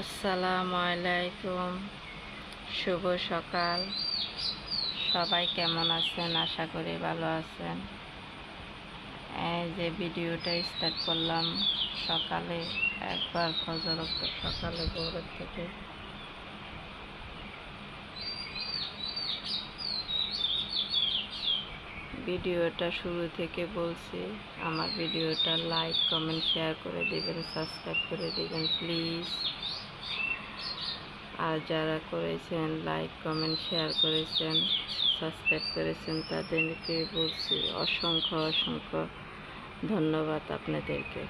আসসালামু আলাইকুম। শুভ সকাল। সবাই কেমন আছেন? আশা করি ভালো আছেন। এই যে ভিডিওটা স্টার্ট করলাম সকালে, একবার ফজর সকালে ভোরের থেকে। ভিডিওটা শুরু থেকে বলছি, আমার ভিডিওটা লাইক কমেন্ট শেয়ার করে দেবেন সাবস্ক্রাইব করে দেবেন প্লিজ আর যারা করেছেন লাইক কমেন্ট শেয়ার করেছেন সাবস্ক্রাইব করেছেন, তাদেরকে বলছি অসংখ্য অসংখ্য ধন্যবাদ আপনাদেরকে।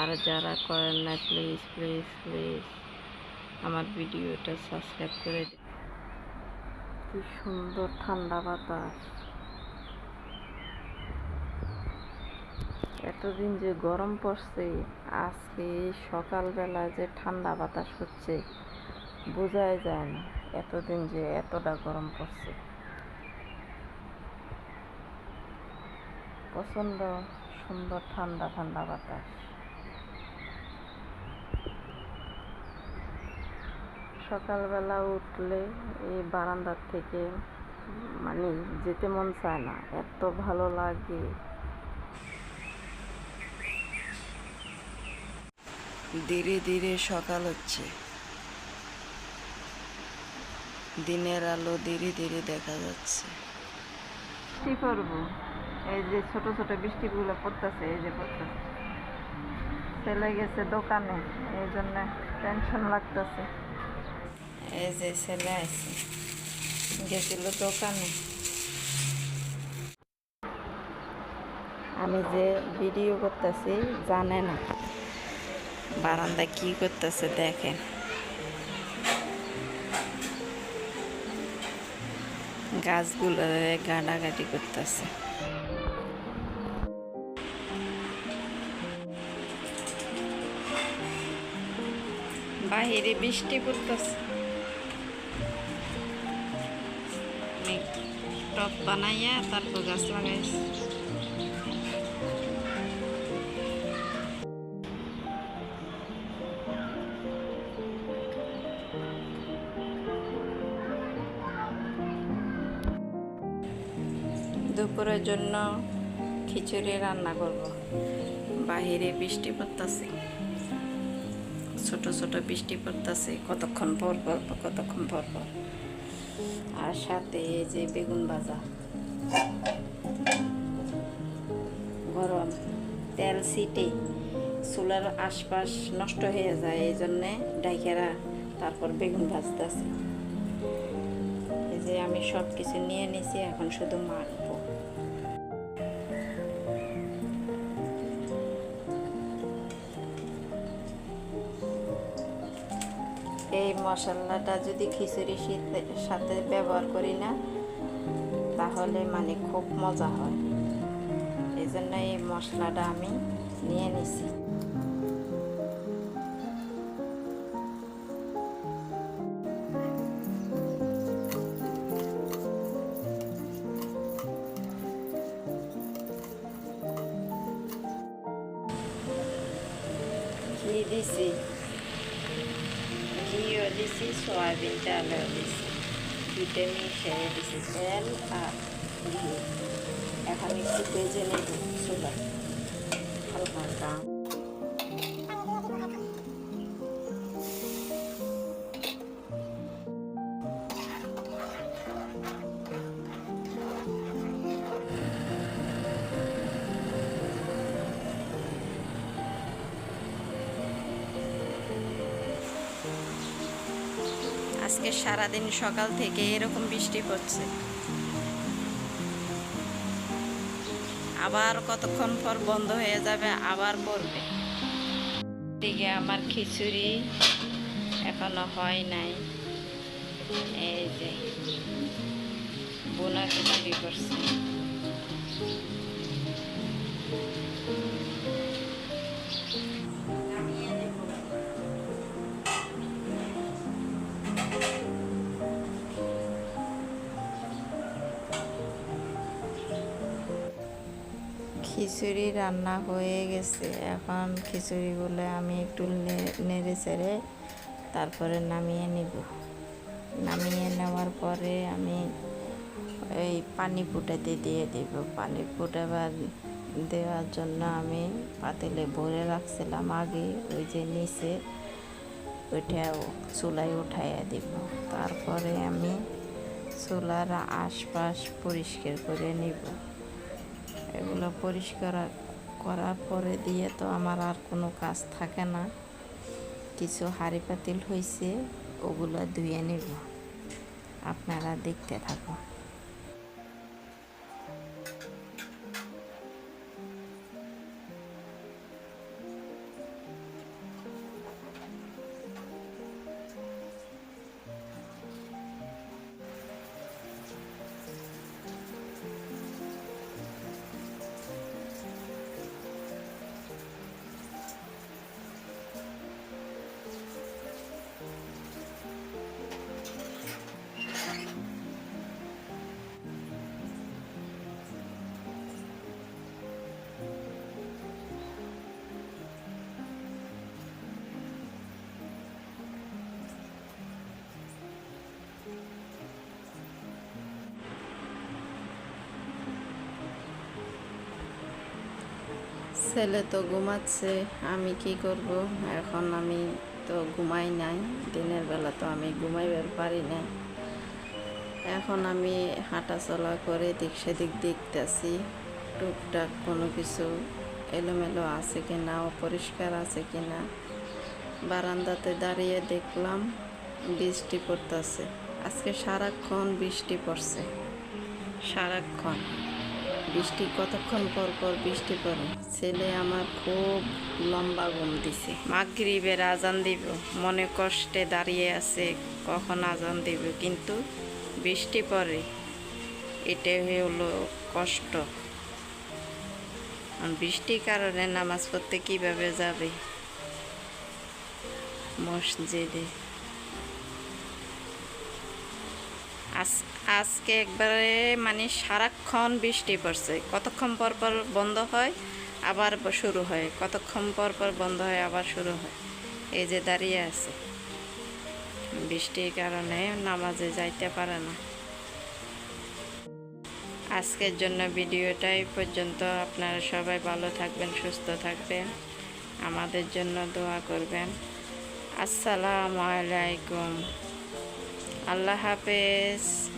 আর যারা করেন না প্লিজ প্লিজ প্লিজ আমার ভিডিওটা সাবস্ক্রাইব করে দিন কি সুন্দর ঠান্ডা বাতাস। এতদিন যে গরম পড়ছে, আজকে সকালবেলা যে ঠান্ডা বাতাস হচ্ছে, বোঝাই যায় না এতদিন যে এতটা গরম পড়ছে। প্রচণ্ড সুন্দর ঠান্ডা ঠান্ডা বাতাস। সকালবেলা উঠলে এই বারান্দার থেকে মানে যেতে মন চায় না, এত ভালো লাগে। ধীরে ধীরে সকাল হচ্ছে। দিনের আলো ধীরে ধীরে দেখা যাচ্ছে। কি করব? এই যে ছোট ছোট বৃষ্টিগুলো পড়তেছে এই যে পড়তেছে। ছেলে গেছে দোকানে এই জন্য টেনশন লাগতেছে। এই যে ছেলে আছে গেছিল দোকানে। আমি যে ভিডিও করতেছি জানে না। বারান্দা কি করতেছে দেখেন গাছগুলো গাডাগাডি করতেছে বাহিরে বৃষ্টি পড়তেছে টপ বানাইয়া তারপর গাছ লাগাইছি জন্য খিচুড়ি রান্না করব। বাহিরে বৃষ্টি পড়তেছে। ছোট ছোট বৃষ্টি পড়তেছে। কতক্ষণ পর পর, কতক্ষণ পর পর। আর সাথে যে বেগুন ভাজা। গরম। তেল সিটে চুলার আশপাশ নষ্ট হয়ে যায়, এই জন্যে ডাইকেরা তারপর বেগুন ভাজতেছে। যে আমি সব কিছু নিয়ে নিছি, এখন শুধু মাখবো মশলাটা যদি খিচুড়ি সাথে ব্যবহার করি না, তাহলে মানে খুব মজা হয়। এই জন্য এই মশলাটা আমি নিয়ে নিছি। দিছি? ঘিও দিছি সয়াবিন ডালও দিছি দুটো মিশিয়ে দিছি তেল আর ঘি এখন একটু ভেজে নেব, চুলা। হালকা আজকে সারাদিন সকাল থেকে এরকম বৃষ্টি পড়ছে। আবার কতক্ষণ পর বন্ধ হয়ে যাবে, আবার পড়বে। দিকে আমার খিচুড়ি এখনও হয় নাই। এই যে, বোনা খিচুড়ি করছে। খিচুড়ি রান্না হয়ে গেছে। এখন খিচুড়িগুলো আমি একটু নেড়ে চেড়ে তারপরে নামিয়ে নিব। নামিয়ে নেওয়ার পরে আমি এই পানি ফুটাতে দিয়ে দিব। পানি ফুটাবার দেওয়ার জন্য আমি পাতিলে ভরে রাখছিলাম আগে, ওই যে নিচে ওইটা চুলায় উঠাইয়া দিব। তারপরে আমি চুলার আশপাশ পরিষ্কার করে নিব। এগুলো পরিষ্কার করার পরে দিয়ে তো আমার আর কোনো কাজ থাকে না। কিছু হাড়ি পাতিল হয়েছে ওগুলো ধুয়ে নেব। আপনারা দেখতে থাকুন। ছেলে তো ঘুমাচ্ছে, আমি কি করব? এখন আমি তো ঘুমাই নাই, দিনের বেলা তো আমি ঘুমাইবার পারি না এখন আমি হাঁটা চলা করে দিক সেদিক দেখতেছি, টুকটাক কোনো কিছু এলোমেলো আছে কি না অপরিষ্কার আছে কি না বারান্দাতে দাঁড়িয়ে দেখলাম বৃষ্টি পড়তেছে। আজকে সারাক্ষণ বৃষ্টি পড়ছে, সারাক্ষণ। বৃষ্টি, কতক্ষণ পর পর বৃষ্টি পড়ে? ছেলে আমার খুব লম্বা ঘুম দিছে। মাগরিবের আজান দিব, মনে কষ্টে দাঁড়িয়ে আছে, কখন আজান দিব? কিন্তু বৃষ্টি পড়ে, এটাই হলো কষ্ট। বৃষ্টির কারণে নামাজ পড়তে কীভাবে যাবে? মসজিদে। আজ- আজকে একবারে মানে সারাক্ষণ বৃষ্টি পড়ছে। কতক্ষণ পর পর বন্ধ হয়, আবার শুরু হয়। কতক্ষণ পর পর বন্ধ হয়, আবার শুরু হয়। এই যে দাঁড়িয়ে আছে। বৃষ্টির কারণে নামাজে যাইতে পারে না। আজকের জন্য ভিডিওটাই পর্যন্ত। আপনারা সবাই ভালো থাকবেন, সুস্থ থাকবেন। আমাদের জন্য দোয়া করবেন। আসসালামু আলাইকুম। আল্লাহ হাফেজ।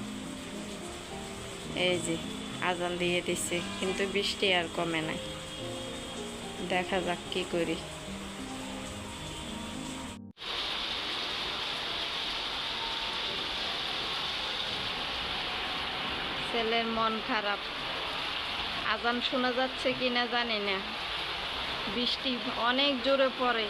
এই যে, আজান দিয়ে দিছে, কিন্তু বৃষ্টি আর কমে নাই। দেখা যাক কি করি। ছেলের মন খারাপ। আজান শোনা যাচ্ছে কি না জানি না। বৃষ্টি অনেক জোরে পড়ে।